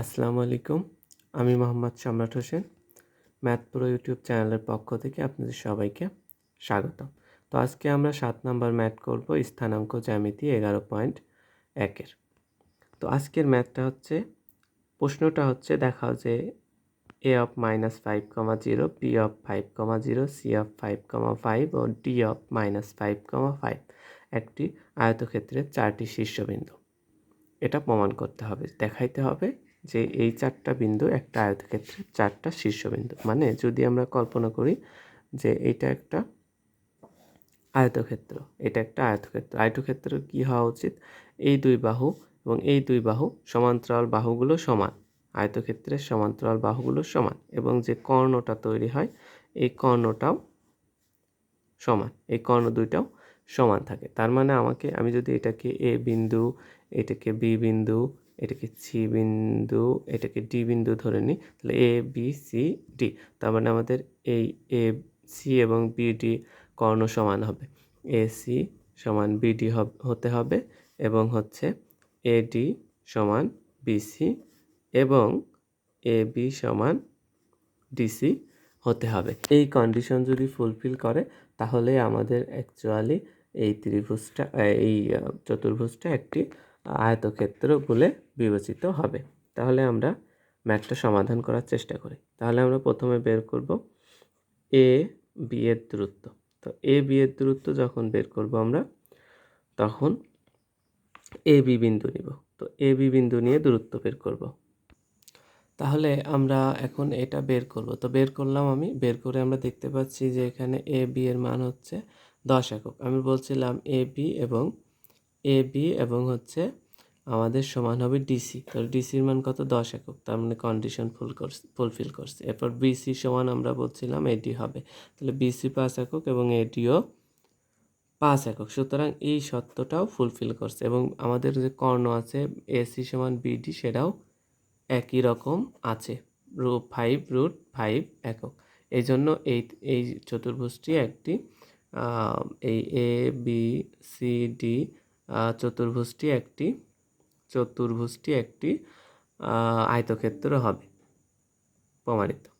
আসসালামু আলাইকুম। আমি মোহাম্মদ সম্রাট হোসেন, ম্যাথ প্রো ইউটিউব চ্যানেলের পক্ষ থেকে আপনাদের সবাইকে স্বাগত তো আজকে আমরা সাত নাম্বার ম্যাথ করব, স্থানাঙ্ক জ্যামিতি এগারো পয়েন্ট একের তো আজকের ম্যাথটা হচ্ছে, প্রশ্নটা হচ্ছে দেখাও যে A of minus five comma zero, B of five comma zero, C of five comma five O D of minus five comma five একটি আয়তক্ষেত্রের চারটি শীর্ষবিন্দু। এটা প্রমাণ করতে হবে, দেখাইতে হবে যে এই চারটা বিন্দু একটা আয়তক্ষেত্রে চারটা শীর্ষবিন্দু। মানে যদি আমরা কল্পনা করি যে এটা একটা আয়তক্ষেত্র, এটা একটা আয়তক্ষেত্র। আয়তক্ষেত্র কি হওয়া উচিত? এই দুই বাহু এবং এই দুই বাহু সমান্তরাল বাহুগুলো সমান। আয়তক্ষেত্রের সমান্তরাল বাহুগুলো সমান এবং যে কর্ণটা তৈরি হয়, এই কর্ণটাও সমান। এই কর্ণ দুইটাও সমান থাকে। তার মানে আমাকে, আমি যদি এটাকে এ বিন্দু, এটাকে বি বিন্দু এটাকে সি বিন্দু, এটাকে ডি বিন্দু ধরে নিই, তাহলে এ বি সি ডি তার মানে আমাদের এই এ সি এবং বিডি কর্ণ সমান হবে। এ সি সমান বিডি হতে হবে এবং হচ্ছে এডি সমান বিসি এবং এ বি সমান ডিসি হতে হবে। এই কন্ডিশন যদি ফুলফিল করে, তাহলে আমাদের অ্যাকচুয়ালি এই ত্রিভুজটা, এই চতুর্ভুজটা একটি আয়তক্ষেত্র বলে বিবেচিত হবে। তাহলে আমরা ম্যাথটা সমাধান করার চেষ্টা করি। তাহলে আমরা প্রথমে বের করব এ বি এর দূরত্ব। তো এ বি এর দূরত্ব যখন বের করব আমরা, তখন এ বি বিন্দু নিব। তো এ বি বিন্দু নিয়ে দূরত্ব বের করব। তাহলে আমরা এখন এটা বের করব। তো বের করলাম আমি। বের করে আমরা দেখতে পাচ্ছি যে এখানে এ বি এর মান হচ্ছে দশ একক। আমি বলছিলাম এ, বি এবং এ, বি এবং হচ্ছে আমাদের সমান হবে ডিসি তো ডিসির মান কত? দশ একক। তার মানে কন্ডিশন ফুল করছে ফুলফিল করছে। এরপর বিসি সমান আমরা বলছিলাম এডি হবে। তাহলে বিসি পাঁচ একক এবং এডিও পাঁচ একক। সুতরাং এই সত্যটাও ফুলফিল করছে এবং আমাদের যে কর্ণ আছে এসি সমান বিডি সেটাও একই রকম আছে। রু ফাইভ রুট ফাইভ একক। এই জন্য এই এই চতুর্ভুজটি একটি এই এ বি সি ডি চতুর্ভুজটি একটি চতুর্ভুজটি একটি আয়তক্ষেত্র হবে প্রমাণিত।